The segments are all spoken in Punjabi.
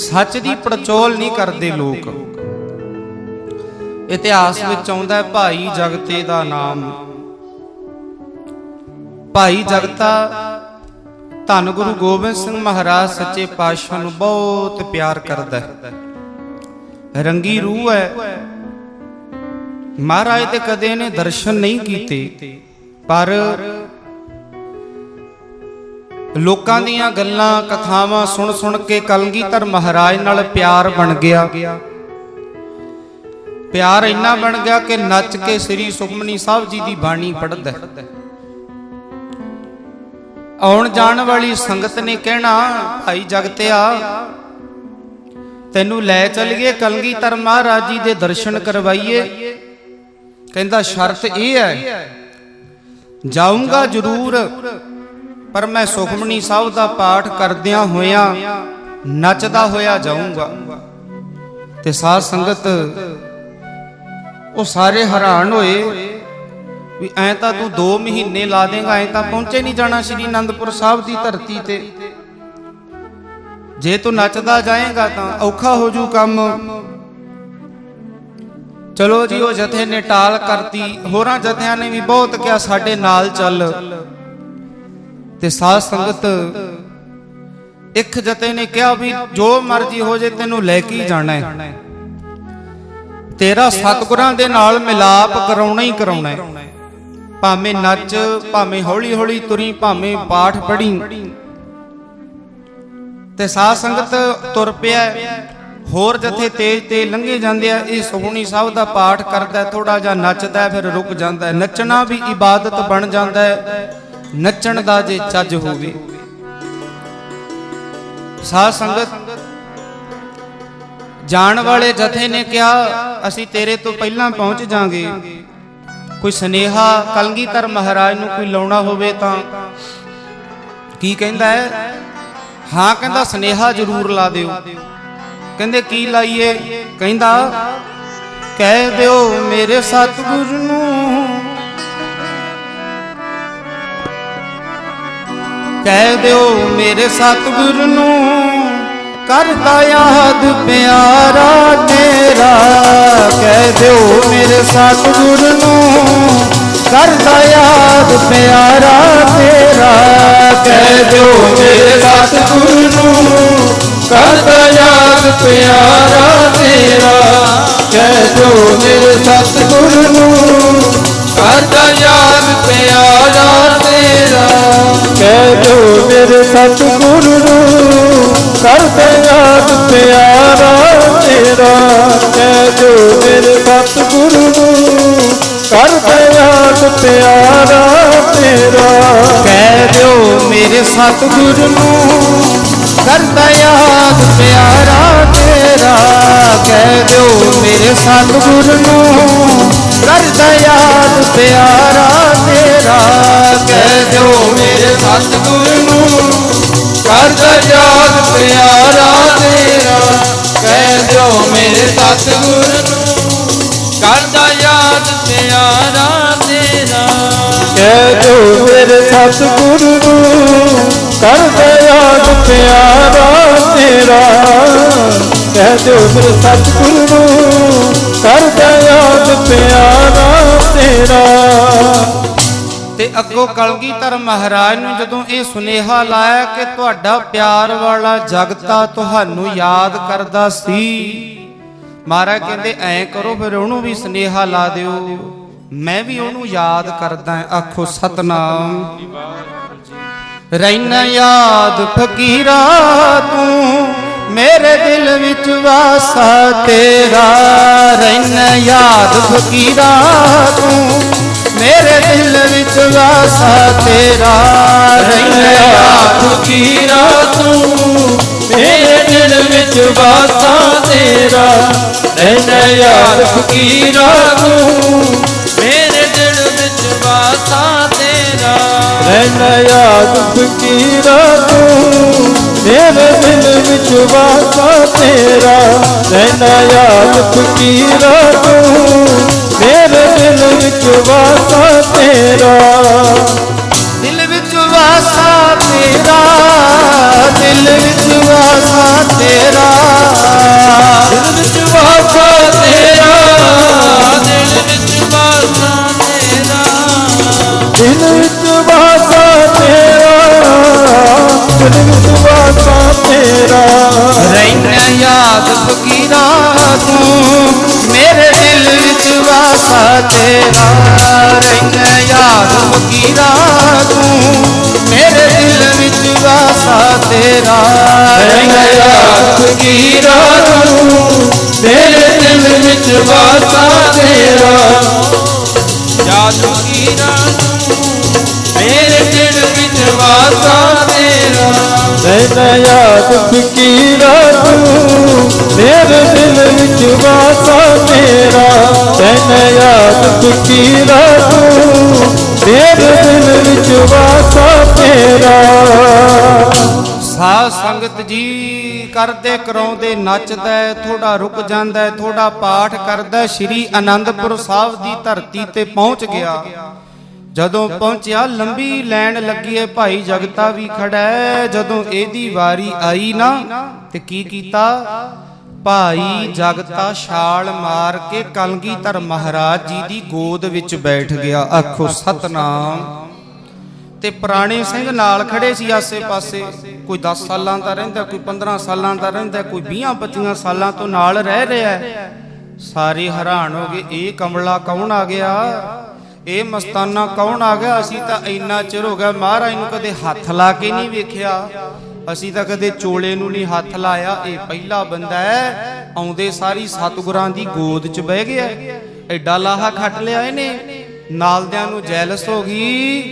ਸੱਚ ਦੀ ਪੜਚੋਲ ਨਹੀਂ ਕਰਦੇ ਲੋਕ। ਇਤਿਹਾਸ ਵਿੱਚ ਆਉਂਦਾ ਭਾਈ ਜਗਤੇ ਦਾ ਨਾਮ। ਭਾਈ ਜਗਤਾ, ਧੰਨ ਗੁਰੂ ਗੋਬਿੰਦ ਸਿੰਘ ਮਹਾਰਾਜ ਸੱਚੇ ਪਾਤਸ਼ਾਹ ਨੂੰ ਬਹੁਤ ਪਿਆਰ ਕਰਦਾ ਹੈ। ਰੰਗੀ ਰੂਹ ਹੈ। ਮਹਾਰਾਜ ਤੇ ਕਦੇ ਨੇ ਦਰਸ਼ਨ ਨਹੀਂ ਕੀਤੇ, ਪਰ ਲੋਕਾਂ ਦੀਆਂ ਗੱਲਾਂ, ਕਥਾਵਾਂ ਸੁਣ ਸੁਣ ਕੇ ਕਲਗੀਧਰ ਮਹਾਰਾਜ ਨਾਲ ਪਿਆਰ ਬਣ ਗਿਆ। ਪਿਆਰ ਇੰਨਾ ਬਣ ਗਿਆ ਕਿ ਨੱਚ ਕੇ ਸ੍ਰੀ ਸੁਖਮਨੀ ਸਾਹਿਬ ਜੀ ਦੀ ਬਾਣੀ ਪੜ੍ਹਦਾ ਆਉਣ ਜਾਣ ਵਾਲੀ ਸੰਗਤ ਨੇ ਕਹਿਣਾ, ਭਾਈ ਜਗਤਿਆ, ਤੈਨੂੰ ਲੈ ਚਲੀਏ ਕਲਗੀਧਰ ਮਹਾਰਾਜ ਜੀ ਦੇ ਦਰਸ਼ਨ ਕਰਵਾਈਏ। ਕਹਿੰਦਾ, ਸ਼ਰਤ ਇਹ ਹੈ, ਜਾਊਂਗਾ ਜ਼ਰੂਰ ਪਰ ਮੈਂ ਸੁਖਮਨੀ ਸਾਹਿਬ ਦਾ ਪਾਠ ਕਰਦਿਆਂ ਹੋਇਆਂ ਨੱਚਦਾ ਹੋਇਆ ਜਾਊਂਗਾ। ਤੇ ਸਾਧ ਸੰਗਤ, ਉਹ ਸਾਰੇ ਹੈਰਾਨ ਹੋਏ ਵੀ ਐ ਤਾਂ ਤੂੰ 2 ਮਹੀਨੇ ਲਾ ਦੇਗਾ, ਐ ਤਾਂ ਪਹੁੰਚੇ ਨਹੀਂ ਜਾਣਾ ਸ੍ਰੀ ਅਨੰਦਪੁਰ ਸਾਹਿਬ ਦੀ ਧਰਤੀ ਤੇ। ਜੇ ਤੂੰ ਨੱਚਦਾ ਜਾਏਗਾ ਤਾਂ ਔਖਾ ਹੋ ਜੂ ਕੰਮ। ਚਲੋ ਜੀ, ਉਹ ਜਥੇ ਨੇ ਟਾਲ ਕਰਤੀ, ਹੋਰਾਂ ਜਥਿਆਂ ਨੇ ਵੀ ਬਹੁਤ ਕਿਹਾ, ਸਾਡੇ ਨਾਲ ਚੱਲ। ਤੇ ਸਾਧ ਸੰਗਤ ਇੱਕ ਜਥੇ ਨੇ ਕਿਹਾ ਵੀ ਜੋ ਮਰਜ਼ੀ ਹੋ ਜੇ ਤੈਨੂੰ ਲੈ ਕੇ ਜਾਣਾ ਹੈ। ਤੇਰਾ ਸਤਿਗੁਰਾਂ ਦੇ ਨਾਲ ਮਿਲਾਪ ਕਰਾਉਣਾ ਹੀ ਕਰਾਉਣਾ ਹੈ। ਭਾਵੇਂ ਨੱਚ, ਭਾਵੇਂ ਹੌਲੀ ਹੌਲੀ ਤੁਰੀ, ਭਾਵੇਂ ਪਾਠ ਪੜ੍ਹੀ। ਤੇ ਸਾਧ ਸੰਗਤ ਤੁਰ ਪਿਆ ਹੋਰ ਜਥੇ ਤੇਜ ਤੇ ਲੰਘੇ ਜਾਂਦੇ ਆ, ਇਹ ਸੋਹਣੀ ਸਾਹਿਬ ਦਾ ਪਾਠ ਕਰਦਾ ਥੋੜਾ ਜਿਹਾ ਨੱਚਦਾ, ਫਿਰ ਰੁਕ ਜਾਂਦਾ ਨੱਚਣਾ ਵੀ ਇਬਾਦਤ ਬਣ ਜਾਂਦਾ ਹੈ। ਨੱਚਣ ਦਾ ਜੇ ਚੱਜ ਹੋਵੇ। ਸਾਧ ਸੰਗਤ, ਜਾਣ ਵਾਲੇ ਜਥੇ ਨੇ ਕਿਹਾ, ਅਸੀਂ ਤੇਰੇ ਤੋਂ ਪਹਿਲਾਂ ਪਹੁੰਚ ਜਾਾਂਗੇ। ਕੋਈ ਸਨੇਹਾ, ਕਲਗੀਧਰ ਮਹਾਰਾਜ ਨੂੰ ਕੋਈ ਲਾਉਣਾ ਹੋਵੇ ਤਾਂ ਕੀ ਕਹਿੰਦਾ ਹੈ? ਹਾਂ, ਕਹਿੰਦਾ ਸਨੇਹਾ ਜ਼ਰੂਰ ਲਾ ਦਿਓ। ਕਹਿੰਦੇ, ਕੀ ਲਾਈਏ? ਕਹਿੰਦਾ, ਕਹਿ ਦਿਓ ਮੇਰੇ ਸਤਿਗੁਰੂ ਨੂੰ। ਕਹਿ ਦਿਓ ਮੇਰੇ ਸਤਿਗੁਰ ਨੂੰ, ਕਰਦਾ ਯਾਦ ਪਿਆਰਾ ਤੇਰਾ। ਕਹਿ ਦਿਓ ਮੇਰੇ ਸਤਿਗੁਰ ਨੂੰ, ਕਰਦਾ ਯਾਦ ਪਿਆਰਾ ਤੇਰਾ। ਕਹਿ ਦਿਓ ਮੇਰੇ ਸਤਿਗੁਰ ਨੂੰ, ਕਰਦਾ ਯਾਦ ਪਿਆਰਾ ਤੇਰਾ। ਕਹਿ ਦਿਓ ਮੇਰੇ ਸਤਿਗੁਰ ਨੂੰ, ਕਰਦਾ ਯਾਦ ਪਿਆਰਾ ਤੇਰਾ। ਕਹਿ ਮੇਰੇ ਸਤਿਗੁਰ ਨੂੰ ਕਰਦਾ ਯਾਦ ਪਿਆਰਾ ਤੇਰਾ ਕਹਿ ਦਿਓ ਮੇਰੇ ਸਤਿਗੁਰ ਨੂੰ ਕਰਦਾ ਯਾਦ ਪਿਆਰਾ ਤੇਰਾ। ਕਹਿ ਦਿਓ ਮੇਰੇ ਸਤਿਗੁਰ ਨੂੰ ਕਰਦਾ ਯਾਦ ਪਿਆਰਾ ਤੇਰਾ ਕਹਿ ਦਿਓ ਮੇਰੇ ਸਤਿਗੁਰ ਨੂੰ ਕਰਦਾ ਯਾਦ ਪਿਆਰਾ ਤੇਰਾ ਕਹਿ ਦਿਓ ਮੇਰੇ ਸਤਿਗੁਰ ਨੂੰ ਪਿਆਰਾ ਤੇਰਾ, ਕਹਿ ਦਿਓ ਮੇਰੇ ਸਤਿਗੁਰ ਨੂੰ। ਕਰਦਾ ਯਾਦ ਪਿਆਰਾ ਤੇਰਾ। ਕਹਿ ਦਿਓ ਮੇਰੇ ਸਤਿਗੁਰ ਨੂੰ, ਕਰਦਾ ਯਾਦ ਪਿਆਰਾ ਤੇਰਾ। ਕਹਿ ਦਿਓ ਮੇਰੇ ਸਤਿਗੁਰ ਨੂੰ, ਕਰਦਾ ਯਾਦ ਪਿਆਰਾ ਤੇਰਾ। ਤੇ ਅੱਗੋਂ ਕਲਗੀਧਰ ਮਹਾਰਾਜ ਨੂੰ ਜਦੋਂ ਇਹ ਸੁਨੇਹਾ ਲਾਇਆ ਕਿ ਤੁਹਾਡਾ ਪਿਆਰ ਵਾਲਾ ਜਗਤਾ ਤੁਹਾਨੂੰ ਯਾਦ ਕਰਦਾ ਸੀ। ਮਹਾਰਾਜ ਕਹਿੰਦੇ, ਐਂ ਕਰੋ, ਫਿਰ ਉਹਨੂੰ ਵੀ ਸੁਨੇਹਾ ਲਾ ਦਿਓ। ਮੈਂ ਵੀ ਉਹਨੂੰ ਯਾਦ ਕਰਦਾ ਆਖੋ, ਸਤਨਾਮ। ਰਹਿਣਾ ਯਾਦ ਫਕੀਰਾ ਤੂੰ, ਮੇਰੇ ਦਿਲ ਵਿੱਚ ਵਾਸਾ ਤੇਰਾ। ਰਹਿਣਾ ਯਾਦ ਫਕੀਰਾ ਤੂੰ ਮੇਰੇ ਦਿਲ ਵਿੱਚ ਵਾਸਾ ਤੇਰਾ ਰਹਿਣਾ ਫਕੀਰਾ ਤੂੰ ਮੇਰੇ ਦਿਲ ਵਿੱਚ ਵਾਸਾ ਤੇਰਾ ਰਹਿਣਾ ਯਾਦ ਫਕੀਰਾ ਤੂੰ ਮੇਰੇ ਦਿਲ ਵਿੱਚ ਵਾਸਾ ਤੇਰਾ ਰਹਿਣਾ ਯਾਦ ਫਕੀਰਾ ਤੂੰ ਮੇਰੇ ਦਿਲ ਵਿੱਚ ਵਾਸਾ ਤੇਰਾ ਰਹਿਣਾ ਯਾਦ ਫਕੀਰਾ ਤੂੰ ਮੇਰੇ दिल विच वासा तेरा। दिल विच वासा तेरा, दिल विच वासा तेरा। दिल विच वासा तेरा, दिल विच वासा तेरा। दिल विच वासा तेरा, दिल विच वासा तेरा। रैन याद फकीरा तू, मेरे दिल विच वासा ਪਾਸਾ ਤੇਰਾ ਰੰਗ ਯਾਦ ਮੁਕੀਰਾ ਤੂੰ। ਮੇਰੇ ਦਿਲ ਵਿੱਚ ਵਾਸਾ ਤੇਰਾ। ਰੰਗ ਯਾਦ ਮੁਕੀਰਾ ਤੂੰ। ਮੇਰੇ ਦਿਲ ਵਿੱਚ ਵਾਸਾ ਤੇਰਾ। ਯਾਦ ਮੁਕੀਰਾ ਤੇਰਾ ਨੈਣਾ ਯਾਦ ਫਕੀਰਾ ਮੇਰੇ ਦਿਲ ਵਿੱਚ ਵਾਸਾ ਤੇਰਾ ਨੈਣਾ ਯਾਦ ਫਕੀਰਾ ਤੂੰ ਮੇਰੇ ਦਿਲ ਵਿੱਚ ਵਾਸਾ ਤੇਰਾ ਸਾਧ ਸੰਗਤ ਜੀ ਕਰਦੇ ਕਰਾਉਂਦੇ ਨੱਚਦਾ ਥੋੜਾ ਰੁਕ ਜਾਂਦਾ ਥੋੜਾ ਪਾਠ ਕਰਦਾ ਸ਼੍ਰੀ ਆਨੰਦਪੁਰ ਸਾਹਿਬ ਦੀ ਧਰਤੀ ਤੇ ਪਹੁੰਚ ਗਿਆ ਜਦੋਂ ਪਹੁੰਚਿਆ ਲੰਬੀ ਲੈਣ ਲੱਗੀ ਏ ਭਾਈ ਜਗਤਾ ਵੀ ਖੜਾ, ਜਦੋਂ ਇਹਦੀ ਵਾਰੀ ਆਈ ਨਾ, ਤੇ ਕੀ ਕੀਤਾ? ਭਾਈ ਜਗਤਾ ਛਾਲ ਮਾਰ ਕੇ ਕਲਗੀਧਰ ਮਹਾਰਾਜ ਜੀ ਦੀ ਗੋਦ ਵਿੱਚ ਬੈਠ ਗਿਆ, ਆਖੋ, ਸਤਨਾਮ। ਤੇ ਪੁਰਾਣੇ ਸਿੰਘ ਨਾਲ ਖੜੇ ਸੀ ਆਸੇ-ਪਾਸੇ। ਕੋਈ 10 ਸਾਲਾਂ ਦਾ ਰਹਿੰਦਾ, ਕੋਈ 15 ਸਾਲਾਂ ਦਾ ਰਹਿੰਦਾ, ਕੋਈ 20 25 ਸਾਲਾਂ ਤੋਂ ਨਾਲ ਰਹਿ ਰਿਹਾ। ਸਾਰੇ ਹੈਰਾਨ ਹੋ ਗਏ, ਇਹ ਕਮਲਾ ਕੌਣ ਆ ਗਿਆ? ਇਹ ਮਸਤਾਨਾ ਕੌਣ ਆ ਗਿਆ? ਅਸੀਂ ਤਾਂ ਇੰਨਾ ਚਿਰ ਹੋ ਗਿਆ ਮਹਾਰਾਜ ਨੂੰ ਕਦੇ ਹੱਥ ਲਾ ਕੇ ਨਹੀਂ ਵੇਖਿਆ। ਅਸੀਂ ਤਾਂ ਕਦੇ ਚੋਲੇ ਨੂੰ ਨਹੀਂ ਹੱਥ ਲਾਇਆ। ਇਹ ਪਹਿਲਾ ਬੰਦਾ ਹੈ, ਆਉਂਦੇ ਸਾਰੀ ਸਤਿਗੁਰਾਂ ਦੀ ਗੋਦ 'ਚ ਬਹਿ ਗਿਆ। ਐਡਾ ਲਾਹਾ ਖੱਟ ਲਿਆ ਇਹਨੇ। ਨਾਲਦਿਆਂ ਨੂੰ ਜੈਲਸ ਹੋ ਗਈ।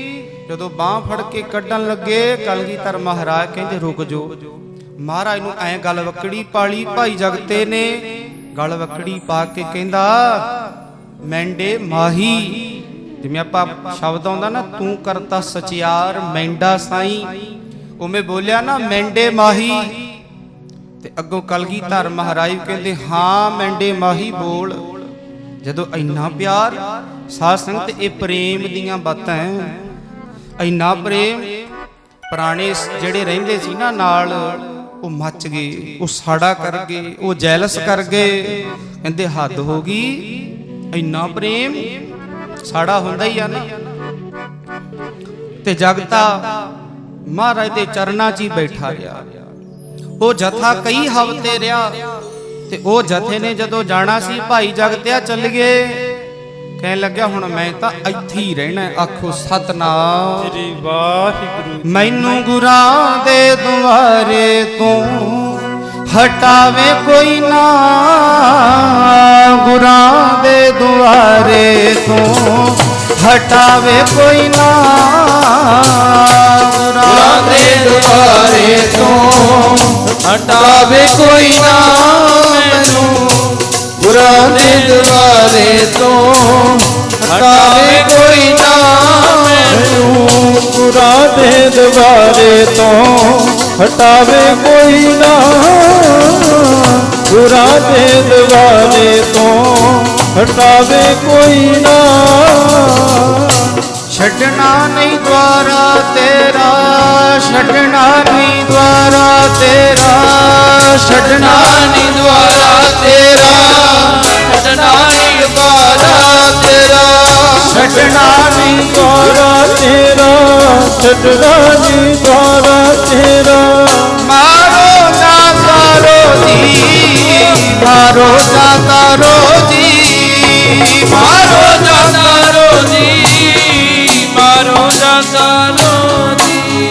ਜਦੋਂ ਬਾਹ ਫੜ ਕੇ ਕੱਢਣ ਲੱਗੇ, ਕਲਗੀਧਰ ਮਹਾਰਾਜ ਕਹਿੰਦੇ, ਰੁਕ ਜੋ ਮਹਾਰਾਜ ਨੂੰ ਐ ਗਲ ਵਕੜੀ ਪਾਲੀ, ਭਾਈ ਜਗਤੇ ਨੇ। ਗਲ ਵਕੜੀ ਪਾ ਕੇ ਕਹਿੰਦਾ, ਮੈਂਡੇ ਮਾਹੀ ਜਿਵੇਂ ਆਪਾਂ ਸ਼ਬਦ ਆਉਂਦਾ ਨਾ, ਤੂੰ ਕਰਤਾ ਸਚਿਆਰ, ਮੈਂਡਾ ਸਾਈ। ਉਵੇਂ ਬੋਲਿਆ ਨਾ, ਮੈਂਡੇ ਮਾਹੀ। ਤੇ ਅੱਗੋਂ ਕਲਗੀਧਰ ਮਹਾਰਾਜ ਕਹਿੰਦੇ, ਹਾਂ, ਮੈਂਡੇ ਮਾਹੀ ਬੋਲ। ਜਦੋਂ ਇੰਨਾ ਪਿਆਰ, ਸਾਧ ਸੰਗਤ, ਇਹ ਪ੍ਰੇਮ ਦੀਆਂ ਬਾਤਾਂ ਹੈ ਇੰਨਾ ਪ੍ਰੇਮ, ਪੁਰਾਣੇ ਜਿਹੜੇ ਰਹਿੰਦੇ ਸੀ ਨਾ ਨਾਲ, ਉਹ ਮੱਚ ਗਏ, ਉਹ ਸਾੜਾ ਕਰ ਗਏ, ਉਹ ਜੈਲਸ ਕਰ ਗਏ। ਕਹਿੰਦੇ, ਹੱਦ ਹੋ ਗਈ। ਇੰਨਾ ਪ੍ਰੇਮ ਸਾੜਾ ਹੁੰਦਾ ਹੀ ਆ ਨਾ। ਤੇ ਜਗਤਾ ਮਹਾਰਾਜ ਦੇ ਚਰਨਾਂ 'ਚ ਹੀ ਬੈਠਾ ਰਿਹਾ ਉਹ ਜਥਾ ਕਈ ਹਫ਼ਤੇ ਰਿਹਾ ਤੇ ਉਹ ਜਥੇ ਨੇ ਜਦੋਂ ਜਾਣਾ ਸੀ ਭਾਈ ਜਗਤਿਆ ਚੱਲ ਗਏ। ਕਹਿਣ ਲੱਗਿਆ ਹੁਣ ਮੈਂ ਤਾਂ ਇੱਥੇ ਹੀ ਰਹਿਣਾ। ਆਖੋ ਸਤਨਾਮ। ਸ੍ਰੀ ਵਾਹਿਗੁਰੂ ਮੈਨੂੰ ਗੁਰਾਂ ਦੇ ਦੁਆਰੇ ਤੋਂ ਹਟਾਵੇ ਕੋਈ ਨਾ ਗੁਰਾਂ ਦੇ ਦੁਆਰੇ ਤੋਂ। ਹਟਾਵੇ ਕੋਈ ਨਾ ਗੁਰਾਂ ਦੇ ਦੁਆਰੇ ਤੋਂ। ਹਟਾਵੇ ਕੋਈ ਨਾ ਮੈਨੂੰ ਗੁਰਾਂ ਦੇ ਦੁਆਰੇ ਤੋਂ। ਹਟਾਵੇ ਕੋਈ ਨਾ। ਗੁਰਾਂ ਦੇ ਦੁਆਰੇ ਤੋਂ ਹਟਾਵੇ ਕੋਈ ਨਾ। ਗੁਰਾਂ ਦੇ ਦੁਆਰੇ ਤੋਂ ਹਟਾਵੇ ਕੋਈ ਨਾ। ਛੱਡਣਾ ਨਹੀਂ ਦੁਆਰਾ ਤੇਰਾ, ਛੱਡਣਾ ਨਹੀਂ ਦੁਆਰਾ ਤੇਰਾ, ਛੱਡਣਾ ਨੀ ਦੁਆਰਾ ਤੇਰਾ, ਛੱਡਣਾ ਨੀ ਦੁਆਰਾ ਛੱਡਣਾ ਨਹੀਂ ਦੁਆਰਾ ਤੇਰਾ ਛੱਡਣਾ ਨੀ ਦੁਆਰਾ ਤੇਰਾ ਮਾਰੋ ਨਾ ਤਾਰੋ ਜੀ ਮਾਰੋ ਨਾ ਤਾਰੋ ਜੀ ਮਾਰੋ ਜਾਂਦਾ ਰੋਜੀ ਮਾਰੋ ਜਾਂਦਾ ਰੋਜੀ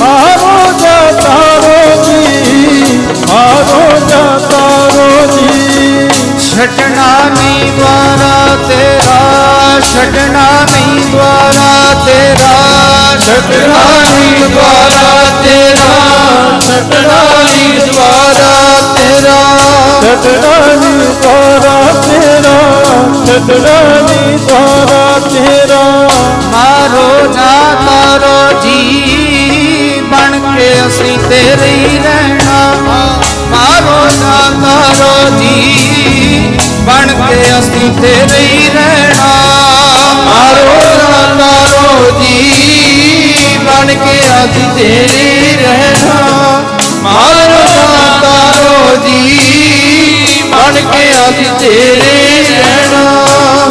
ਮਾਰੋ ਜਾਂਦਾ ਰੋਜੀ ਮਾਰੋ ਜਾਂਦਾ ਰੋਜੀ ਛੱਡਣਾ ਨਹੀਂ ਦੁਆਰਾ ਤੇਰਾ ਛੱਡਣਾ ਨਹੀਂ ਦੁਆਰਾ ਤੇਰਾ। ਛੱਡਣਾ ਨੀ ਦੁਆਰਾ ਤੇਰਾ। ਛੱਡਣਾ ਨੀ ਦੁਆਰਾ ਤੇਰਾ। ਛੱਡਣਾ ਨੀ ਦੁਆਰਾ ਤੇਰਾ। ਛੱਡਣਾ ਨੀ ਦੁਆਰਾ ਤੇਰੇ ਰਹਿਣਾ ਮਾਰੋ ਤਾਰੋ ਜੀ ਬਣ ਕੇ ਅਸੀਂ ਤੇਰੇ ਰਹਿਣਾ।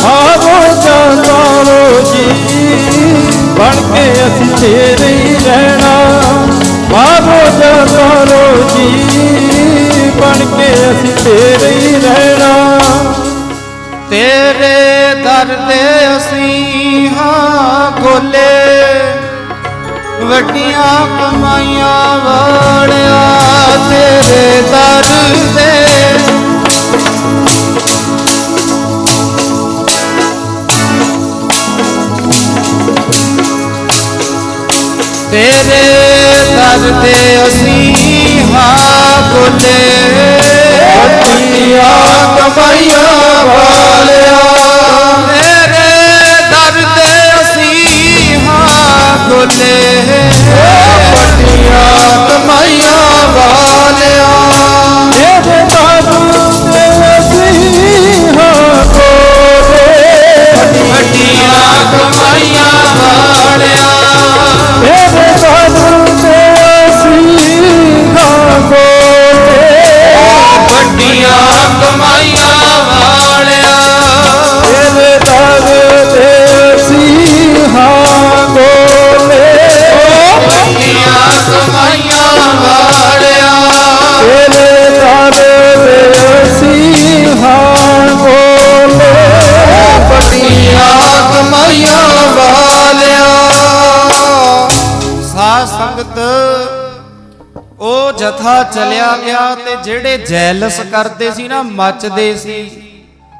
ਮਾਰੋ ਤਾਰੋ ਜੀ ਬਣ ਕੇ ਅਸੀਂ ਤੇਰੇ ਰਹਿਣਾ। ਮਾਰੋ ਤਾਰੋ ਜੀ ਬਣ ਕੇ ਅਸੀਂ ਤੇਰੇ ਰਹਿਣਾ। ਤੇਰੇ ਦਰ ਤੇ ਅਸੀਂ ਹਾਂ ਖੋਲੇ ਵੱਡੀਆਂ ਕਮਾਈਆਂ ਵਾਲਿਆ ਤੇਰੇ ਦਰ ਦੇ ਤੇਰੇ ਦਰ ਤੇ ਅਸੀਂ ਹਾਂ ਬੋਲੇ। ਵੱਡੀਆਂ ਕਮਾਈਆਂ ਵਾਲਿਆ ਸਾਧ ਉਹ ਜਥਾ ਚਲਿਆ ਗਿਆ ਤੇ ਜਿਹੜੇ ਜੈਲਸ ਕਰਦੇ ਸੀ ਨਾ, ਮੱਚਦੇ ਸੀ।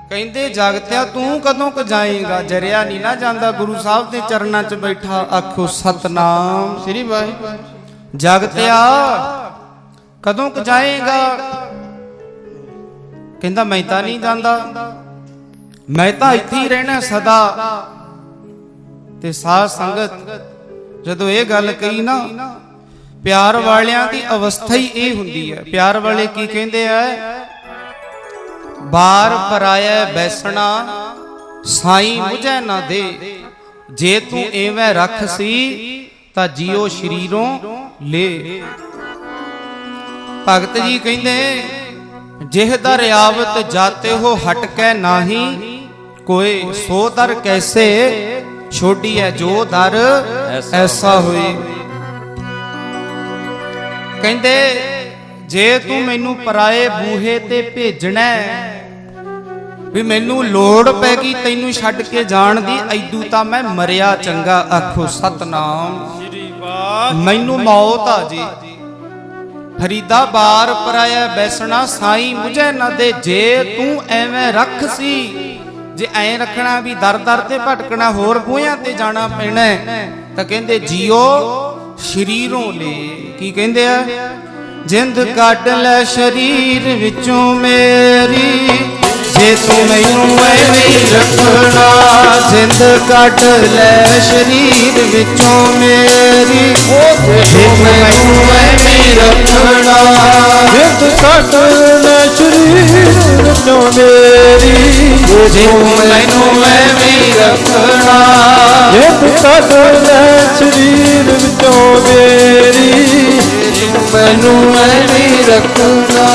ਕਹਿੰਦੇ, ਜਗਤਿਆ, ਤੂੰ ਕਦੋਂ ਕ ਜਾਏਗਾ? ਜਰਿਆ ਨਹੀਂ ਨਾ ਜਾਂਦਾ, ਗੁਰੂ ਸਾਹਿਬ ਦੇ ਚਰਨਾਂ 'ਚ ਬੈਠਾ। ਆਖੋ, ਸਤਨਾਮ ਸ੍ਰੀ ਵਾਹਿਗੁਰੂ। ਜਗਤਿਆ, ਕਦੋਂ ਕ ਜਾਏਗਾ? ਕਹਿੰਦਾ, ਮੈਂ ਤਾਂ ਨਹੀਂ ਜਾਂਦਾ। ਮੈਂ ਤਾਂ ਇੱਥੇ ਹੀ ਰਹਿਣਾ ਸਦਾ। ਤੇ ਸਾਧ ਸੰਗਤ ਜਦੋਂ ਇਹ ਗੱਲ ਕਹੀ ਨਾ, ਪਿਆਰ ਵਾਲਿਆਂ ਦੀ ਅਵਸਥਾ ਹੀ ਇਹ ਹੁੰਦੀ ਹੈ। ਪਿਆਰ ਵਾਲੇ ਕੀ ਕਹਿੰਦੇ ਆ? ਬਾਰ ਪਰਾਇਆ ਬੈਸਣਾ, ਸਾਈ ਮੁਝੈ ਨਾ ਦੇ। ਜੇ ਤੂੰ ਐਵੇਂ ਰੱਖ ਸੀ, ਤਾਂ ਜੀਓ ਸ਼ਰੀਰੋਂ ਲੈ। ਭਗਤ ਜੀ ਕਹਿੰਦੇ, ਜਿਹ ਦਰ ਆਵਤ ਜਾਤੇ ਹੋ ਹਟ ਕੇ ਨਾਹੀ, ਕੋਏ ਸੋ ਦਰ ਕੈਸੇ ਛੋਡੀ ਹੈ ਜੋ ਦਰ ਐਸਾ ਹੋਏ ਕਹਿੰਦੇ ਜੇ ਤੂੰ ਮੈਨੂੰ ਪਰਾਏ ਬੂਹੇ ਤੇ ਭੇਜਣਾ ਵੀ ਮੈਨੂੰ ਲੋੜ ਪੈ ਗਈ ਤੈਨੂੰ ਛੱਡ ਕੇ ਜਾਣ ਦੀ। ਐਦੂ ਤਾਂ ਮੈਂ ਮਰਿਆ ਚੰਗਾ ਆਖੋ ਸਤਨਾਮ। ਮੈਨੂੰ ਮੌਤ ਆ ਜੀ। ਫਰੀਦਾ ਬਾਰ ਪਰਾਇਆ ਬੈਸਣਾ ਸਾਈ ਮੁਝੇ ਨਾ ਦੇ। ਜੇ ਤੂੰ ਐਵੇਂ ਰੱਖ ਸੀ ਜੇ ਐਂ ਰੱਖਣਾ ਵੀ ਦਰ ਦਰ ਤੇ ਭਟਕਣਾ, ਹੋਰ ਬੂਹਿਆਂ ਤੇ ਜਾਣਾ ਪੈਣਾ ਤਾਂ ਕਹਿੰਦੇ ਜੀਓ ਸ਼ਰੀਰੋਂ ਲੈ। ਕੀ ਕਹਿੰਦੇ ਆ? ਜਿੰਦ ਕੱਢ ਲੈ ਸ਼ਰੀਰ ਵਿੱਚੋਂ ਮੇਰੀ। ਜੇ ਤੂੰ ਮੈਨੂੰ ਐਵੇਂ ਰੱਖਣਾ ਜਿੰਦ ਕੱਢ ਲੈ ਸ਼ਰੀਰ ਵਿੱਚੋਂ ਮੇਰੀ। ਜੇ ਤੂੰ ਮੈਨੂੰ ਐਵੇਂ ਰੱਖਣਾ ਜਿੰਦ ਕੱਟ ਲੈ ਸ਼ਰੀਰ ਵਿੱਚੋਂ ਮੇਰੀ। ਜੇ ਤੂੰ ਮੈਨੂੰ ਐਵੇਂ ਰੱਖਣਾ ਜਿੰਦ ਕੱਟ ਲੈ ਸ਼ਰੀਰ ਵਿੱਚੋਂ ਮੇਰੀ। ਮੈਨੂੰ ਐਵੇਂ ਰੱਖਣਾ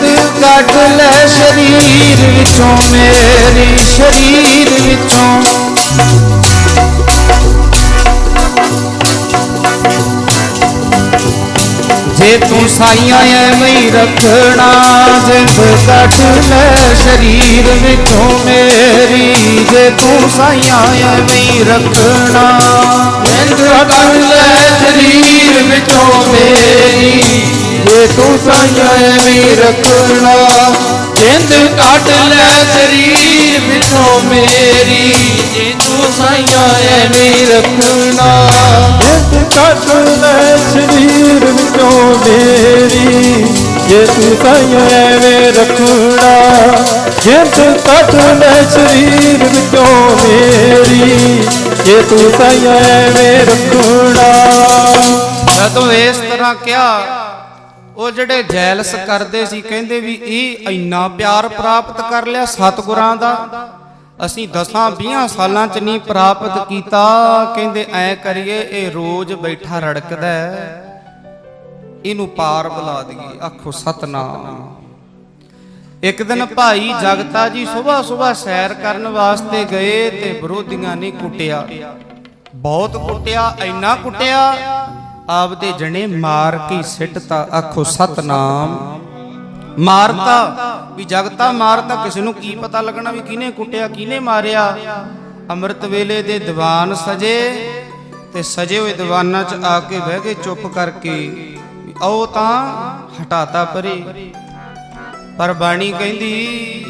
ਕੱਢ ਲੈ ਸ਼ਰੀਰ ਵਿੱਚੋਂ, ਮੇਰੀ ਸ਼ਰੀਰ ਵਿੱਚੋਂ। ਜੇ ਤੂੰ ਸਾਈਆਂ ਐਵੇਂ ਰੱਖਣਾ, ਜਿੰਦ ਕੱਢ ਲੈ ਸ਼ਰੀਰ ਵਿੱਚੋਂ, ਮੇਰੀ। ਜੇ ਤੂੰ ਸਾਈਆਂ ਐਵੇਂ ਹੀ ਰੱਖਣਾ, ਜਿੰਦ ਕੱਢ ਲੈ ਸਰੀਰ ਵਿੱਚੋਂ, ਮੇਰੀ। ਜੇ ਤੂੰ ਸਾਈਆਂ ਐਵੇਂ ਰੱਖਣਾ, ਜਿੰਦ ਕੱਢ ਲੈ ਸਰੀਰ ਵਿੱਚੋਂ ਮੇਰੀ। ਜੇ ਤੂੰ ਸਾਈਆਂ ਐਵੇਂ ਰੱਖਣਾ, ਜਿੰਦ ਕੱਟ ਲੈ ਸਰੀਰ ਵਿੱਚੋਂ ਮੇਰੀ। ਜੇ ਤੂੰ ਸਾਈਂ ਐਵੇਂ ਰੱਖਣਾ, ਜਿੰਦ ਕੱਟ ਲੈ ਸਰੀਰ ਵਿੱਚੋਂ ਮੇਰੀ। ਜੇ ਤੂੰ ਸਾਈਂ ਐਵੇਂ ਰੱਖਣਾ। ਜਦੋਂ ਇਸ ਤਰ੍ਹਾਂ ਕਿਹਾ ਉਹ ਜਿਹੜੇ ਜੈਲਸ ਕਰਦੇ ਸੀ, ਕਹਿੰਦੇ ਵੀ ਇਹ ਇੰਨਾ ਪਿਆਰ ਪ੍ਰਾਪਤ ਕਰ ਲਿਆ ਸਤਿਗੁਰਾਂ ਦਾ। ਅਸੀਂ ਦਸਾਂ 20 ਸਾਲਾਂ ਚ ਨਹੀਂ ਪ੍ਰਾਪਤ ਕੀਤਾ। ਕਹਿੰਦੇ ਐ ਕਰੀਏ, ਇਹ ਰੋਜ਼ ਬੈਠਾ ਰੜਕਦਾ ਇਹਨੂੰ ਪਾਰ ਬੁਲਾ ਦਈਏ। ਆਖੋ, ਸਤਨਾਮ। ਇੱਕ ਦਿਨ ਭਾਈ ਜਗਤਾ ਜੀ ਸਵੇਰ ਸਵੇਰ ਸੈਰ ਕਰਨ ਵਾਸਤੇ ਗਏ ਤੇ ਵਿਰੋਧੀਆਂ ਨੇ ਕੁੱਟਿਆ। ਬਹੁਤ ਕੁੱਟਿਆ, ਇੰਨਾ ਕੁੱਟਿਆ ਆਪਦੇ ਜਣੇ ਮਾਰ ਕੇ ਸਿੱਟਤਾ ਆਖੋ, ਸਤਨਾਮ। ਮਾਰਤਾ ਵੀ ਜਗਤਾ ਮਾਰਤਾ ਕਿਸੇ ਨੂੰ ਕੀ ਪਤਾ ਲੱਗਣਾ ਵੀ ਕਿਹਨੇ ਕੁੱਟਿਆ, ਕਿਹਨੇ ਮਾਰਿਆ। ਅੰਮ੍ਰਿਤ ਵੇਲੇ ਦੇ ਦੀਵਾਨ ਸਜੇ ਤੇ ਸਜੇ ਹੋਏ ਦੀਵਾਨਾਂ 'ਚ ਆ ਕੇ ਬਹਿ ਗਏ ਚੁੱਪ ਕਰਕੇ। ਵੀ ਉਹ ਤਾਂ ਹਟਾਤਾ ਪਰੇ। ਪਰ ਬਾਣੀ ਕਹਿੰਦੀ,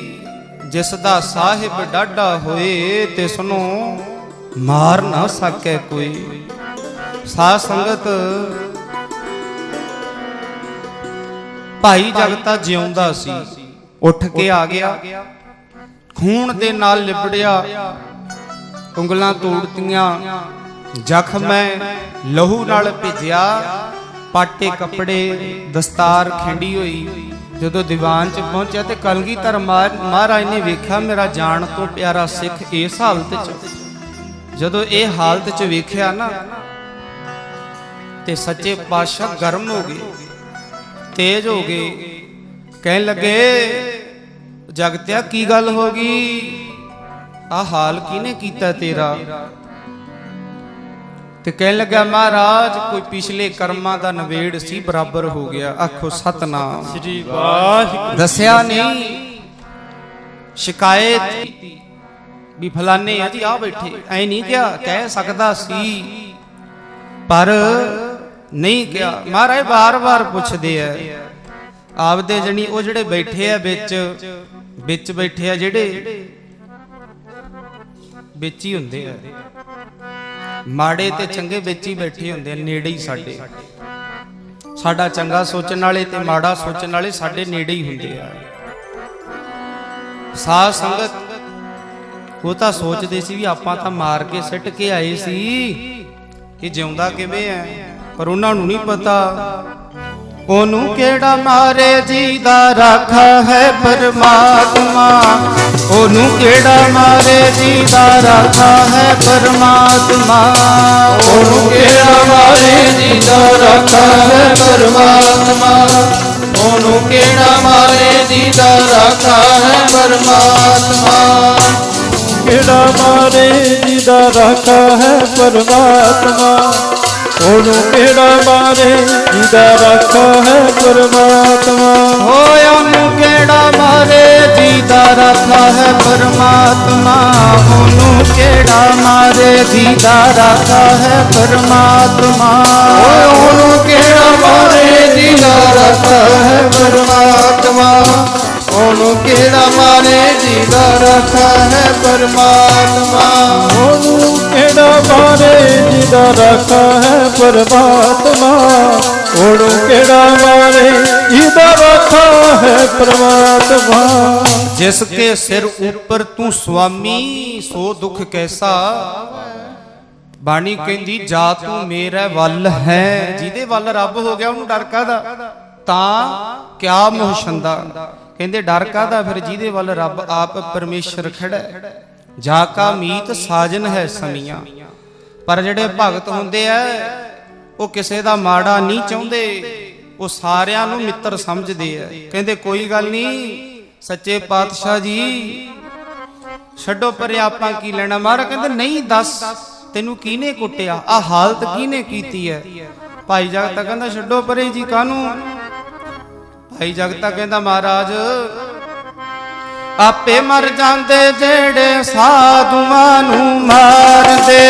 ਜਿਸ ਦਾ ਸਾਹਿਬ ਡਾਢਾ ਹੋਏ ਤਿਸ ਨੂੰ ਮਾਰ ਨਾ ਸਕੇ ਕੋਈ। ਸਾਧ ਸੰਗਤ, ਭਾਈ ਜਗਤਾ ਜਿਉਂਦਾ ਸੀ। ਉੱਠ ਕੇ ਆ ਗਿਆ। ਖੂਨ ਦੇ ਨਾਲ ਲਿਬੜਿਆ। ਉਂਗਲਾਂ ਤੋੜਤੀਆਂ। ਜ਼ਖਮ ਹੈ ਲਹੂ ਨਾਲ ਭਿੱਜਿਆ। ਪਾਟੇ ਕੱਪੜੇ, ਦਸਤਾਰ ਖਿੰਡੀ ਹੋਈ। ਜਦੋਂ ਦੀਵਾਨ 'ਚ ਪਹੁੰਚਿਆ ਤੇ ਕਲਗੀਧਰ ਮਹਾ- ਮਹਾਰਾਜ ਨੇ ਵੇਖਿਆ, ਮੇਰਾ ਜਾਣ ਤੋਂ ਪਿਆਰਾ ਸਿੱਖ ਇਸ ਹਾਲਤ 'ਚ। ਜਦੋਂ ਇਹ ਹਾਲਤ 'ਚ ਵੇਖਿਆ ਨਾ ਤੇ ਸੱਚੇ ਪਾਤਸ਼ਾਹ ਗਰਮ ਹੋ ਗਏ ਤੇਜ ਹੋ ਗਏ। ਕਹਿਣ ਲੱਗੇ ਜਗਤਿਆ ਕੀ ਗੱਲ ਹੋ ਗਈ? ਆ ਹਾਲ ਕਿਹਨੇ ਕੀਤਾ ਤੇਰਾ? ਤੇ ਕਹਿਣ ਲੱਗਾ ਮਹਾਰਾਜ ਕੋਈ ਪਿਛਲੇ ਕਰਮਾਂ ਦਾ ਨਵੇੜ ਸੀ ਬਰਾਬਰ ਹੋ ਗਿਆ। ਆਖੋ ਸਤਨਾਮ। ਸ੍ਰੀ ਵਾਹਿਗੁਰੂ। ਦੱਸਿਆ ਨਹੀਂ। ਸ਼ਿਕਾਇਤ ਵੀ ਫਲਾਣੇ ਆ ਜੀ ਆ ਬੈਠੇ। ਐ ਨਹੀਂ ਕਿਹਾ ਕਹਿ ਸਕਦਾ ਸੀ। ਪਰ ਨਹੀਂ ਕਿਹਾ। ਮਹਾਰਾਜ ਬਾਰ-ਬਾਰ ਪੁੱਛਦੇ ਆ। ਆਪਦੇ ਜਣੀ ਉਹ ਜਿਹੜੇ ਬੈਠੇ ਆ ਵਿੱਚ ਵਿੱਚ ਬੈਠੇ ਆ ਜਿਹੜੇ ਵਿੱਚ ਹੀ ਹੁੰਦੇ ਆ। ਮਾੜੇ ਤੇ ਚੰਗੇ ਵਿੱਚ ਹੀ ਬੈਠੇ ਹੁੰਦੇ ਆ, ਨੇੜੇ ਹੀ ਸਾਡੇ। ਸਾਡਾ ਚੰਗਾ ਸੋਚਣ ਵਾਲੇ ਤੇ ਮਾੜਾ ਸੋਚਣ ਵਾਲੇ ਸਾਡੇ ਨੇੜੇ ਹੀ ਹੁੰਦੇ ਆ। ਸਾਧ ਸੰਗਤ, ਉਹ ਤਾਂ ਸੋਚਦੇ ਸੀ ਵੀ ਆਪਾਂ ਤਾਂ ਮਾਰ ਕੇ ਸਿੱਟ ਕੇ ਆਏ ਸੀ ਕਿ ਜਿਉਂਦਾ ਕਿਵੇਂ ਐ ਪਰ ਉਹਨਾਂ ਨੂੰ ਨਹੀਂ ਪਤਾ। ਉਹਨੂੰ ਕਿਹੜਾ ਮਾਰੇ ਜੀ ਦਾ ਰਾਖਾ ਹੈ ਪਰਮਾਤਮਾ? ਉਹਨੂੰ ਕਿਹੜਾ ਮਾਰੇ ਜੀ ਦਾ ਰਾਖਾ ਹੈ ਪਰਮਾਤਮਾ? ਉਹਨੂੰ ਕਿਹੜਾ ਮਾਰੇ ਜੀ ਦਾ ਰਾਖਾ ਹੈ ਪਰਮਾਤਮਾ? ਉਹਨੂੰ ਕਿਹੜਾ ਮਾਰੇ ਜੀ ਦਾ ਰਾਖਾ ਹੈ ਪਰਮਾਤਮਾ? ਕਿਹੜਾ ਮਾਰੇ ਜੀ ਦਾ ਰਾਖਾ ਹੈ ਪਰਮਾਤਮਾ? ਉਹਨੂੰ ਕਿਹੜਾ ਮਾਰੇ? ਜੀ ਦਾ ਰਾਖਾ ਹੈ ਪਰਮਾਤਮਾ। ਹੋਏ ਉਹਨੂੰ ਕਿਹੜਾ ਮਾਰੇ? ਜੀ ਦਾ ਰਾਖਾ ਹੈ ਪਰਮਾਤਮਾ। ਉਹਨੂੰ ਕਿਹੜਾ ਮਾਰੇ? ਜੀ ਦਾ ਰਾਖਾ ਹੈ ਪਰਮਾਤਮਾ। ਓਏ ਉਹਨੂੰ ਕਿਹੜਾ ਮਾਰੇ? ਜੀ ਦਾ ਰਾਖਾ ਹੈ ਪਰਮਾਤਮਾ। ਉਹਨੂੰ ਕਿਹੜਾ ਮਾਰੇ ਜੀ ਦਾ ਰਾਖਾ ਹੈ ਪਰਮਾਤਮਾ? ਉਹਨੂੰ ਕਿਹੜਾ ਮਾਰੇ ਜੀ ਦਾ ਰਾਖਾ ਹੈ ਪਰਮਾਤਮਾ? ਉਹਨੂੰ ਕਿਹੜਾ ਮਾਰੇ ਜੀ ਦਾ ਰਾਖਾ ਹੈ ਪਰਮਾਤਮਾ? ਜਿਸ ਕੇ ਸਿਰ ਉੱਪਰ ਤੂੰ ਸੁਆਮੀ ਸੋ ਦੁੱਖ ਕੈਸਾ? ਬਾਣੀ ਕਹਿੰਦੀ ਜਾ ਤੂੰ ਮੇਰੇ ਵੱਲ ਹੈ। ਜਿਹਦੇ ਵੱਲ ਰੱਬ ਹੋ ਗਿਆ ਉਹਨੂੰ ਡਰ ਕਾਦਾ ਤਾਂ ਕਿਆ ਮੋਹਸ਼ੰਦਾ ਕਹਿੰਦੇ ਡਰ ਕਾਦਾ ਫਿਰ ਜਿਹਦੇ ਵੱਲ ਰੱਬ ਆਪ ਪਰਮੇਸ਼ਰ ਖੜਾ ਜਾ ਕਾ ਮੀਤ ਸਾਜਨ ਹੈ ਸਮੀਆਂ। ਪਰ ਜਿਹੜੇ ਭਗਤ ਹੁੰਦੇ ਆ, ਉਹ ਕਿਸੇ ਦਾ ਮਾੜਾ ਨਹੀਂ ਚਾਹੁੰਦੇ। ਉਹ ਸਾਰਿਆਂ ਨੂੰ ਮਿੱਤਰ ਸਮਝਦੇ ਆ। ਕਹਿੰਦੇ ਕੋਈ ਗੱਲ ਨਹੀਂ, ਸੱਚੇ ਪਾਤਸ਼ਾਹ ਜੀ, ਛੱਡੋ ਪਰੇ ਆਪਾਂ ਕੀ ਲੈਣਾ? ਮਹਾਰਾ ਕਹਿੰਦੇ, ਨਹੀਂ ਦੱਸ, ਤੈਨੂੰ ਕਿਹਨੇ ਕੁੱਟਿਆ? ਆ ਹਾਲਤ ਕਿਹਨੇ ਕੀਤੀ ਹੈ? ਭਾਈ ਜਗਤਾ ਕਹਿੰਦਾ, ਛੱਡੋ ਪਰੇ ਜੀ ਕਾਹਨੂੰ? ਭਾਈ ਜਗਤਾ ਕਹਿੰਦਾ ਮਹਾਰਾਜ, ਆਪੇ ਮਰ ਜਾਂਦੇ ਜਿਹੜੇ ਸਾਧੂਆਂ ਨੂੰ ਮਾਰਦੇ।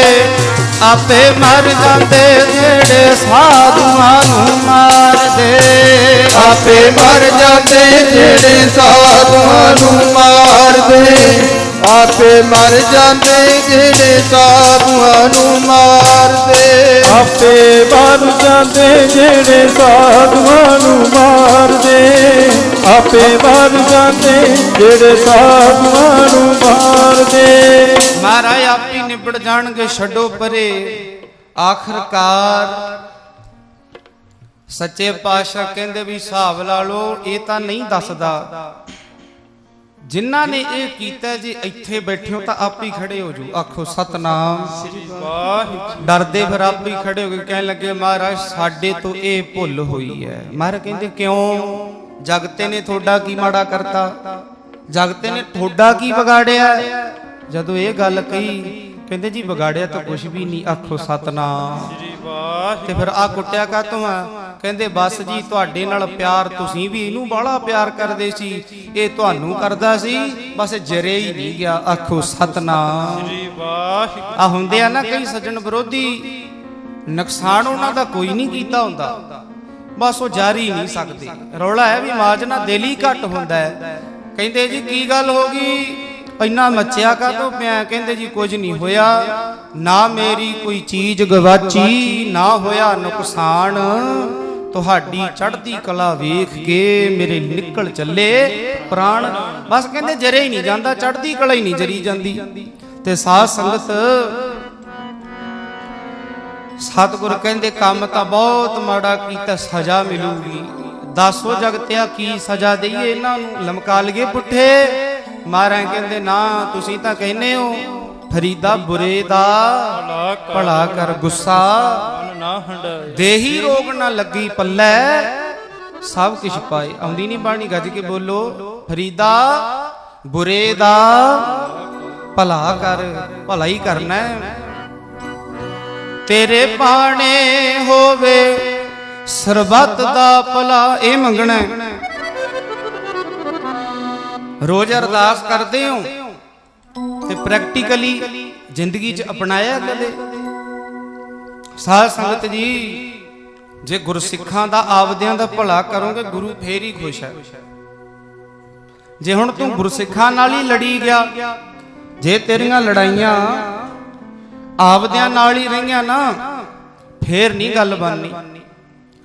ਆਪੇ ਮਰ ਜਾਂਦੇ ਜਿਹੜੇ ਸਾਧੂਆਂ ਨੂੰ ਮਾਰਦੇ। ਆਪੇ ਮਰ ਜਾਂਦੇ ਜਿਹੜੇ ਸਾਧੂਆਂ ਨੂੰ ਮਾਰਦੇ। ਆਪੇ ਮਰ ਜਾਂਦੇ ਜਿਹੜੇ ਸਾਧੂਆਂ ਨੂੰ ਮਾਰਦੇ। ਆਪੇ ਮਰ ਜਾਂਦੇ ਜਿਹੜੇ ਸਾਧੂਆਂ ਨੂੰ ਮਾਰਦੇ। ਆਪੇ ਮਰ ਜਾਂਦੇ ਜਿਹੜੇ ਸਾਧੂਆਂ ਨੂੰ ਮਾਰਦੇ। ਮਹਾਰਾਜ ਆਪੀ ਨਿਬੜ ਜਾਣਗੇ ਛੱਡੋ ਪਰੇ। ਆਖਰਕਾਰ ਸੱਚੇ ਪਾਤਸ਼ਾਹ ਕਹਿੰਦੇ ਵੀ ਹਿਸਾਬ ਲਾ ਲਓ ਇਹ ਤਾਂ ਨਹੀਂ ਦੱਸਦਾ। ਜਿਨ੍ਹਾਂ ਨੇ ਇਹ ਕੀਤਾ ਜੀ ਇੱਥੇ ਬੈਠੇ ਹੋ ਤਾਂ ਆਪ ਹੀ ਖੜੇ ਹੋ ਜਾਓ। ਆਖੋ ਸਤਨਾਮ। ਡਰਦੇ ਫਿਰ ਆਪ ਹੀ ਖੜੇ ਹੋ ਕੇ ਕਹਿਣ ਲੱਗੇ ਮਹਾਰਾਜ ਸਾਡੇ ਤੋਂ ਇਹ ਭੁੱਲ ਹੋਈ ਹੈ। ਮਹਾਰਾਜ ਕਹਿੰਦੇ ਕਿਉਂ? ਜਗਤੇ ਨੇ ਤੁਹਾਡਾ ਕੀ ਮਾੜਾ ਕਰਤਾ? ਜਗਤੇ ਨੇ ਤੁਹਾਡਾ ਕੀ ਵਿਗਾੜਿਆ? ਜਦੋਂ ਇਹ ਗੱਲ ਕਹੀ ਕਹਿੰਦੇ ਜੀ, ਵਿਗਾੜਿਆ ਤਾਂ ਕੁਝ ਵੀ ਨਹੀਂ, ਆਖੋ ਸਤਨਾਮ। ਤੇ ਫਿਰ ਆ ਕੁੱਟਿਆ ਕਾਤੋਂ ਆ? ਕਹਿੰਦੇ, ਬਸ ਜੀ, ਤੁਹਾਡੇ ਨਾਲ ਪਿਆਰ, ਤੁਸੀਂ ਵੀ ਇਹਨੂੰ ਬਾਹਲਾ ਪਿਆਰ ਕਰਦੇ ਸੀ। ਇਹ ਤੁਹਾਨੂੰ ਕਰਦਾ ਸੀ, ਬਸ ਜਰੇ ਹੀ ਨਹੀਂ ਗਿਆ, ਆਖੋ ਸਤਨਾਮ। ਆ ਹੁੰਦੇ ਆ ਨਾ ਕਈ ਸੱਜਣ ਵਿਰੋਧੀ, ਨੁਕਸਾਨ ਉਹਨਾਂ ਦਾ ਕੋਈ ਨਹੀਂ ਕੀਤਾ ਹੁੰਦਾ। ਬਸ ਉਹ ਜਾਰੀ ਨਹੀਂ ਸਕਦੇ। ਰੌਲਾ ਹੈ ਵੀ ਮਾਜਨਾ ਦਿਲ ਹੀ ਘੱਟ ਹੁੰਦਾ ਹੈ। ਕਹਿੰਦੇ ਜੀ, ਕੀ ਗੱਲ ਹੋ ਗਈ? ਇੰਨਾ ਮੱਚਿਆ ਕਾਹਤੋਂ ਪਿਆ ਕਹਿੰਦੇ ਜੀ ਕੁਝ ਨਹੀਂ ਹੋਇਆ। ਨਾ ਮੇਰੀ ਕੋਈ ਚੀਜ਼ ਗਵਾਚੀ, ਨਾ ਹੋਇਆ ਨੁਕਸਾਨ। ਤੁਹਾਡੀ ਚੜ੍ਹਦੀ ਕਲਾ ਵੇਖ ਕੇ ਮੇਰੇ ਨਿਕਲ ਚੱਲੇ ਪ੍ਰਾਣ। ਬਸ ਕਹਿੰਦੇ ਜਰੇ ਹੀ ਨਹੀਂ ਜਾਂਦਾ, ਚੜ੍ਹਦੀ ਕਲਾ ਹੀ ਨਹੀਂ ਜਰੀ ਜਾਂਦੀ। ਤੇ ਸਾਧ ਸੰਗਤ, ਸਤਿਗੁਰ ਕਹਿੰਦੇ ਕੰਮ ਤਾਂ ਬਹੁਤ ਮਾੜਾ ਕੀਤਾ, ਸਜ਼ਾ ਮਿਲੂਗੀ। ਦੱਸੋ ਜਗਤਿਆ ਕੀ ਸਜ਼ਾ ਦਈਏ ਇਹਨਾਂ ਨੂੰ? ਲਮਕਾ ਲਈਏ ਪੁੱਠੇ। ਮਾਰਾਂ ਕਹਿੰਦੇ, ਨਾ, ਤੁਸੀਂ ਤਾਂ ਕਹਿੰਦੇ ਹੋ, ਫਰੀਦਾ ਬੁਰੇ ਦਾ, ਭਲਾ ਕਰ ਗੁੱਸਾ। ਮਨ ਨਾ ਦੇਹੀ ਰੋਗ ਨਾ ਲੱਗੀ ਪੱਲੇ। ਸਭ ਕੁਝ ਪਾਏ। ਆਉਂਦੀ ਨਹੀਂ ਬਾਣੀ, ਗੱਜ ਕੇ ਬੋਲੋ, ਫਰੀਦਾ ਬੁਰੇ ਦਾ, ਭਲਾ ਕਰ ਭਲਾ ਹੀ ਕਰਨਾ ਹੈ। ਤੇਰੇ ਬਾਣੇ ਹੋਵੇ ਸਰਬੱਤ ਦਾ ਭਲਾ ਇਹ ਮੰਗਣਾ ਰੋਜ਼ ਅਰਦਾਸ ਕਰਦੇ ਹੋ ਤੇ ਪ੍ਰੈਕਟੀਕਲੀ ਜ਼ਿੰਦਗੀ 'ਚ ਅਪਣਾਇਆ ਕਦੇ? ਸਾਧ ਸੰਗਤ ਜੀ, ਜੇ ਗੁਰਸਿੱਖਾਂ ਦਾ ਆਪਦਿਆਂ ਦਾ ਭਲਾ ਕਰੋਗੇ, ਗੁਰੂ ਫੇਰ ਹੀ ਖੁਸ਼ ਹੈ। ਜੇ ਹੁਣ ਤੂੰ ਗੁਰਸਿੱਖਾਂ ਨਾਲ ਹੀ ਲੜੀ ਗਿਆ, ਜੇ ਤੇਰੀਆਂ ਲੜਾਈਆਂ ਆਪਦਿਆਂ ਨਾਲ ਹੀ ਰਹੀਆਂ ਨਾ, ਫੇਰ ਨਹੀਂ ਗੱਲ ਬਣਨੀ।